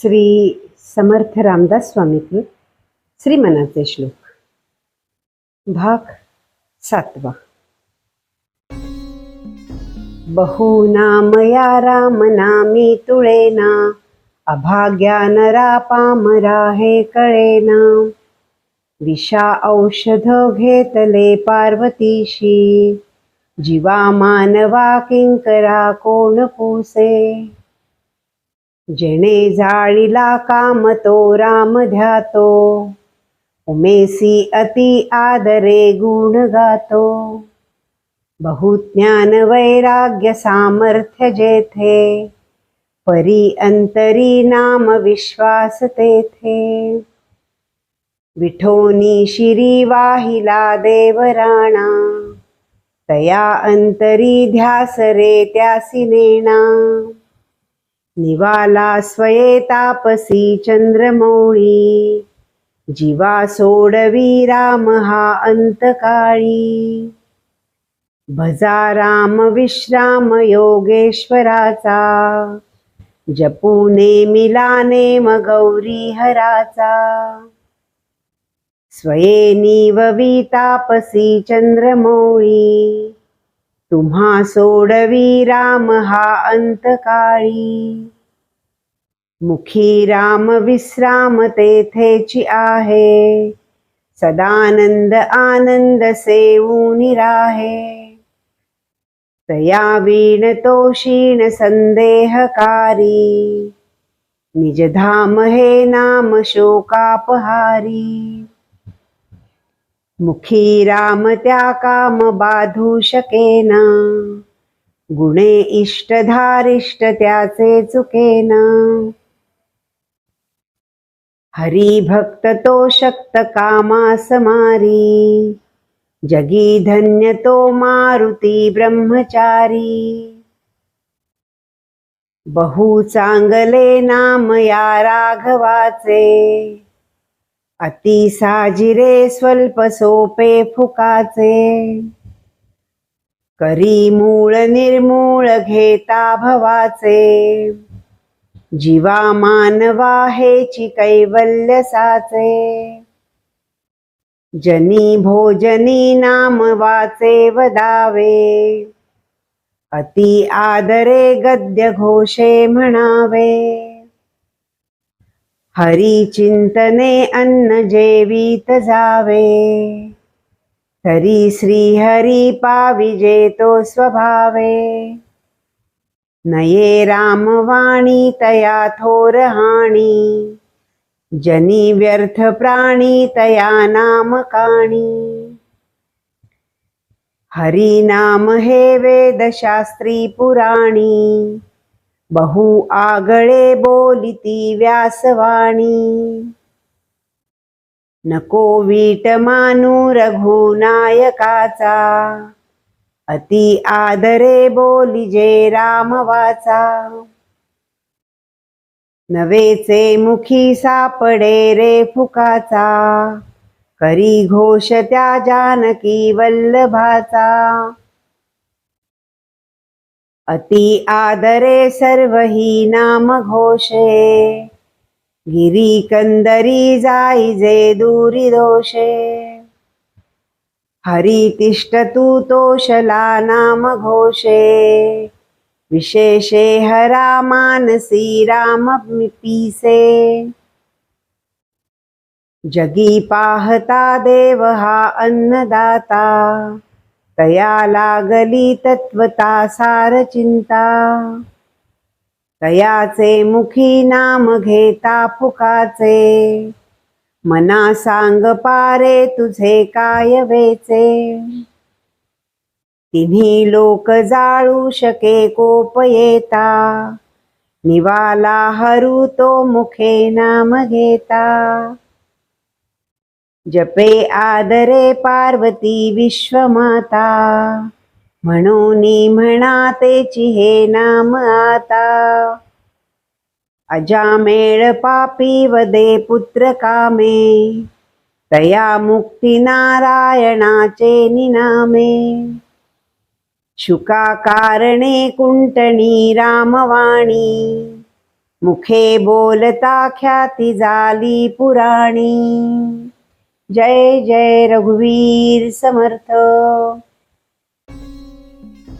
श्री समर्थ रामदास स्वामीकृत श्रीमनाचे श्लोक. भाग सातवा. बहुनामया रामनामी तुळेना अभाग्या नरा पामरा हे कळेना. विषा औषध घेतले पार्वतीशी जीवा मानवा किंकरा कोण पुसे? जेणे जाळीला काम तो राम ध्यातो. उमेसी अति आदरे गुण गातो. बहुज्ञान वैराग्य सामर्थ्य जेथे परी अंतरी नाम विश्वास तेथे. विठोनी शिरी वाहिला देवराणा तया अंतरी ध्यास रे त्यासी नेणा. निवाला स्वये तापसी चंद्रमौळी. जीवा सोडवी राम हा अंतकाळी. भजा राम विश्राम योगेश्वराचा. जपूने मिला नेम गौरी हराचा. स्वये नीववी तापसी चंद्रमौळी. तुम्हा सोडवी राम हा अंतकाळी. मुखी राम विश्राम तेथेची आहे. सदानंद आनंद सेवूनी राहे. तया वीण तो क्षीण संदेहकारी. निजधाम हे नाम शोकापहारी. मुखी राम त्या काम बाधू शकेना. गुणे इष्टधारिष्ट त्याचे चुकेना. हरी भक्त तो शक्त कामा समारी जगी धन्य तो मारुती ब्रह्मचारी. बहु चांगले नाम या राघवाचे. अति साजिरे स्वल्प सोपे फुकाचे. करी मूळ निर्मूळ घेता भवाचे. जीवा मानवा हेची कैवल्य साचे. जनी भोजनी नाम वाचे वदावे. अति आदरे गद्य घोषे म्हणावे. हरी चिंतने अन्न जेवीत जावे। तरी श्री हरी पाविजे तो स्वभावे। नये रामवाणी तया थोर हाणी। जनी व्यर्थ प्राणी तया नाम काणी। हरी नाम हे वेद शास्त्री पुराणी। बहु आगळे बोलिती व्यासवाणी. नको वीट मानू रघुनायकाचा अति आदरे बोलिजे रामवाचा. नवेचे मुखी सापडे रे फुकाचा करी घोष त्या जानकी वल्लभाचा. अति आदरे सर्वही नाम घोषे गिरी कंदरी जाईजे दूरी दोषे। हरी तिष्ठतु तोषला नाम घोषे विशेषे हरा मानसी राम पीसे। जगी पाहता देव हा अन्नदाता। तया लागली तत्वता सार चिंता? तयाचे मुखी नाम घेता फुकाचे? मना सांग पारे तुझे काय वेचे? तिन्ही लोक जाळू शके कोप येता? निवाला हरू तो मुखे नाम घेता? जपे आदरे पार्वती विश्वमाता. म्हणून म्हणा तेची हे नाम आता. अजामेळ पापी वदे पुत्र कामे. तया मुक्ती नारायणाचे निनामे. शुका कारणे कुंटणी रामवाणी. मुखे बोलता ख्याती झाली पुराणी. जय जय रघुवीर समर्थ.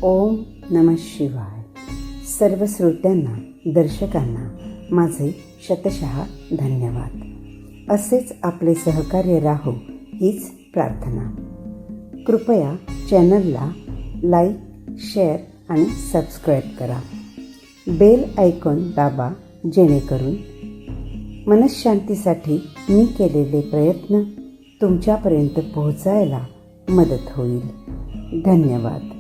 ओम नम शिवाय. सर्व श्रोत्यांना दर्शकांना माझे शतशः धन्यवाद. असेच आपले सहकार्य राहो हीच प्रार्थना. कृपया चॅनलला लाईक शेअर आणि सबस्क्राईब करा. बेल ऐकून दाबा जेणेकरून मनशांतीसाठी मी केलेले प्रयत्न तुमच्यापर्यंत पोहोचायला मदत होईल. धन्यवाद.